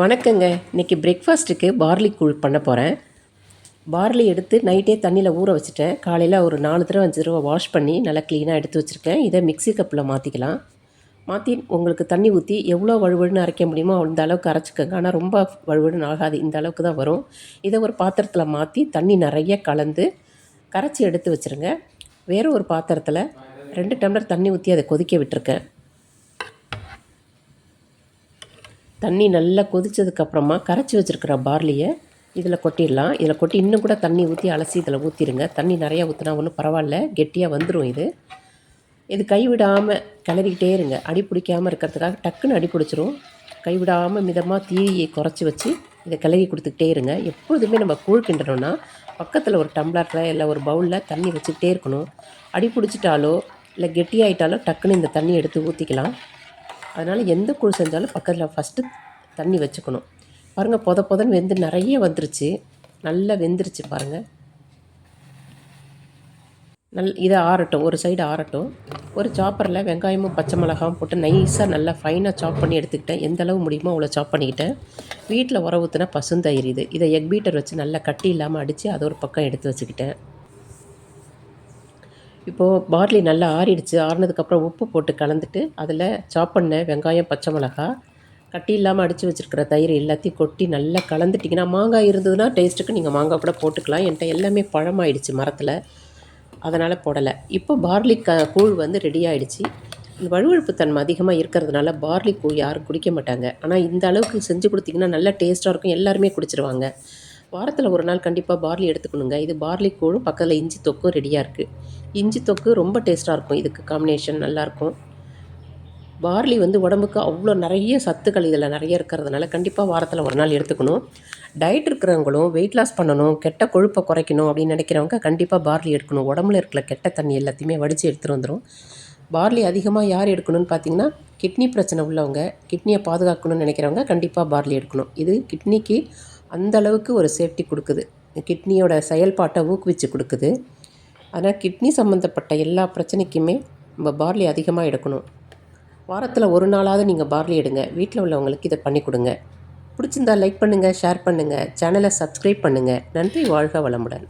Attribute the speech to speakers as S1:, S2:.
S1: வணக்கங்க. இன்றைக்கி பிரேக்ஃபாஸ்ட்டுக்கு பார்லி கூழ் பண்ண போகிறேன் பார்லி எடுத்து நைட்டே தண்ணியில் ஊற வச்சுட்டேன். காலையில் ஒரு நாலு தடவை அஞ்சு தடவை வாஷ் பண்ணி நல்லா க்ளீனாக எடுத்து வச்சுருக்கேன். இதை மிக்ஸி கப்பில் மாற்றிக்கலாம் மாற்றி உங்களுக்கு தண்ணி ஊற்றி எவ்வளோ வழுவழுன்னு அரைக்க முடியுமோ அந்த அளவுக்கு அரைச்சிக்கோங்க. ஆனால் ரொம்ப வழுவழுன்னு ஆகாது. இந்த அளவுக்கு தான் வரும். இதை ஒரு பாத்திரத்தில் மாற்றி தண்ணி நிறைய கலந்து கரைச்சி எடுத்து வச்சுருங்க. வேறு ஒரு பாத்திரத்தில் ரெண்டு டம்ளர் தண்ணி ஊற்றி அதை கொதிக்க விட்டுருக்கேன். தண்ணி நல்லா கொதிச்சதுக்கப்புறமா கரைச்சி வச்சுருக்கிற பார்லியை இதில் கொட்டிடலாம். இதில் கொட்டி இன்னும் கூட தண்ணி ஊற்றி அலசி இதில் ஊற்றிடுங்க தண்ணி நிறையா ஊற்றினா ஒன்றும் பரவாயில்ல. கெட்டியாக வந்துடும் இது. இது கைவிடாமல் கிளறிக்கிட்டே இருங்க. அடி பிடிக்காமல் இருக்கிறதுக்காக டக்குன்னு அடி பிடிச்சிரும். கைவிடாமல் மிதமாக தீயை குறைச்சி வச்சு இதை கிளறி கொடுத்துக்கிட்டே இருங்க. எப்பொழுதுமே நம்ம கூழ் கிண்டணும்னா பக்கத்தில் ஒரு டம்ளரில் இல்லை ஒரு பவுலில் தண்ணி வச்சுக்கிட்டே இருக்கணும். அடி பிடிச்சிட்டாலோ இல்லை கெட்டியாயிட்டாலோ டக்குன்னு இந்த தண்ணி எடுத்து ஊற்றிக்கலாம் அதனால் எந்த கூழ் செஞ்சாலும் பக்கத்தில் ஃபஸ்ட்டு தண்ணி வச்சுக்கணும். பாருங்கள் பொத பொதன்னு வெந்து நிறைய வந்துருச்சு. நல்லா வெந்துருச்சு பாருங்கள் நல் இதை ஆறட்டும் ஒரு சைடு ஆறட்டும். ஒரு சாப்பரில் வெங்காயமும் பச்சை மிளகாவும் போட்டு நைஸாக நல்லா ஃபைனாக சாப் பண்ணி எடுத்துக்கிட்டேன். எந்த அளவு முடியுமோ அவ்வளோ சாப் பண்ணிக்கிட்டேன். வீட்டில் உர ஊற்றினா பசுந்தயிர் இது. இதை எக் பீட்டர் வச்சு நல்லா கட்டி இல்லாமல் அடித்து அதை ஒரு பக்கம் எடுத்து வச்சுக்கிட்டேன். இப்போது பார்லி நல்லா ஆறிடுச்சு ஆறினதுக்கப்புறம் உப்பு போட்டு கலந்துட்டு அதில் சாப் பண்ண வெங்காயம் பச்சை மிளகா கட்டி இல்லாமல் அடித்து வச்சுருக்கிற தயிர் எல்லாத்தையும் கொட்டி நல்லா கலந்துட்டிங்கன்னா மாங்காய் இருந்ததுன்னா டேஸ்ட்டுக்கு நீங்கள் மாங்காய் கூட போட்டுக்கலாம். என்கிட்ட எல்லாமே பழமாயிடுச்சு மரத்தில். அதனால் போடலை. இப்போ பார்லி க கூழ் வந்து ரெடி ஆகிடுச்சு இந்த வழுவழுப்பு தன்மை அதிகமாக இருக்கிறதுனால பார்லி கூழ் யாரும் குடிக்க மாட்டாங்க. ஆனால் இந்த அளவுக்கு செஞ்சு கொடுத்திங்கன்னா நல்லா டேஸ்ட்டாக இருக்கும். எல்லாருமே குடிச்சிருவாங்க. வாரத்தில் ஒரு நாள் கண்டிப்பாக பார்லி எடுத்துக்கணுங்க. இது பார்லி கூழும் பக்கத்தில் இஞ்சி தொக்கும் ரெடியாக இருக்குது இஞ்சி தொக்கு ரொம்ப டேஸ்ட்டாக இருக்கும். இதுக்கு காம்பினேஷன் நல்லாயிருக்கும் பார்லி வந்து உடம்புக்கு அவ்வளோ நிறைய சத்துக்கள் இதில் நிறைய இருக்கிறதுனால கண்டிப்பாக வாரத்தில் ஒரு நாள் எடுத்துக்கணும். டயட் இருக்கிறவங்களும் வெயிட் லாஸ் பண்ணணும் கெட்ட கொழுப்பை குறைக்கணும் அப்படின்னு நினைக்கிறவங்க கண்டிப்பாக பார்லி எடுக்கணும். உடம்புல இருக்கிற கெட்ட தண்ணி எல்லாத்தையுமே வடித்து எடுத்துகிட்டு வந்துடும் பார்லி அதிகமாக யார் எடுக்கணும்னு பார்த்தீங்கன்னா கிட்னி பிரச்சனை உள்ளவங்க கிட்னியை பாதுகாக்கணும்னு நினைக்கிறவங்க கண்டிப்பாக பார்லி எடுக்கணும். இது கிட்னிக்கு அந்த அளவுக்கு ஒரு சேஃப்டி கொடுக்குது. கிட்னியோட செயல்பாட்டை ஊக்குவிச்சு கொடுக்குது. ஆனால் கிட்னி சம்மந்தப்பட்ட எல்லா பிரச்சனைக்குமே நம்ம பார்லி அதிகமாக எடுக்கணும். வாரத்தில் ஒரு நாளாவது நீங்கள் பார்லி எடுங்க. வீட்டில் உள்ளவங்களுக்கு இதை பண்ணி கொடுங்க. பிடிச்சிருந்தா லைக் பண்ணுங்கள் ஷேர் பண்ணுங்கள் சேனலை சப்ஸ்கிரைப் பண்ணுங்கள் நன்றி வாழ்க வளமுடன்.